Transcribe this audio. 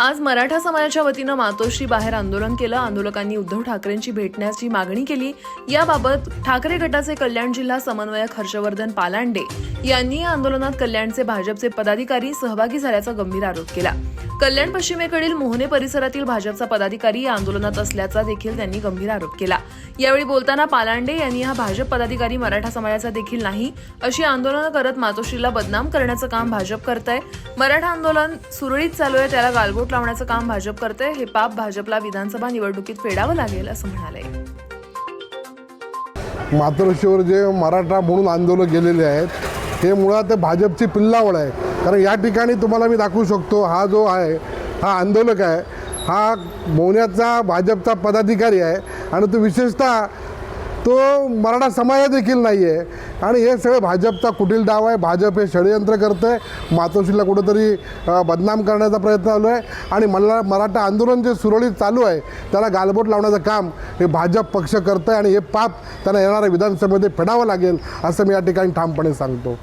आज मराठा समाजाच्या वतीनं मातोश्री बाहेर आंदोलन केलं. आंदोलकांनी उद्धव ठाकरेंची भेटण्याची मागणी केली. याबाबत ठाकरे गटाचे कल्याण जिल्हा समन्वयक हर्षवर्धन पालांडे यांनी या आंदोलनात कल्याणचे भाजपचे पदाधिकारी सहभागी झाल्याचा गंभीर आरोप केला. कल्याण पश्चिमेकडील मोहने परिसरातील भाजपचा पदाधिकारी या आंदोलनात असल्याचा देखील त्यांनी गंभीर आरोप केला. यावेळी बोलताना पालांडे यांनी हा भाजप पदाधिकारी मराठा समाजाचा देखील नाही अशी आंदोलनं करत मातोश्रीला बदनाम करण्याचं काम भाजप करतंय. मराठा आंदोलन सुरळीत चालू आहे त्याला गालबोट लावण्याचं काम भाजप करते हे पाप भाजपला विधानसभा निवडणुकीत फेडावं लागेल असं म्हणाले. मातृश्रीवर जे मराठा म्हणून आंदोलन गेलेले आहेत हे मुळात भाजपची पिल्लावळ आहे. कारण या ठिकाणी तुम्हाला मी दाखवू शकतो हा जो आहे हा आंदोलक आहे हा मोन्याचा भाजपचा पदाधिकारी आहे. आणि तो विशेषतः तो मराठा समाज देखील नाही आहे आणि हे सगळं भाजपचा कुटील डाव आहे. भाजप हे षडयंत्र करतं आहे मातोश्रीला कुठंतरी बदनाम करण्याचा प्रयत्न चालू आहे. आणि मला मराठा आंदोलन जे सुरळीत चालू आहे त्याला गालबोट लावण्याचं काम हे भाजप पक्ष करतं आहे आणि हे पाप त्यांना येणाऱ्या विधानसभेमध्ये फेडावं लागेल असं मी या ठिकाणी ठामपणे सांगतो.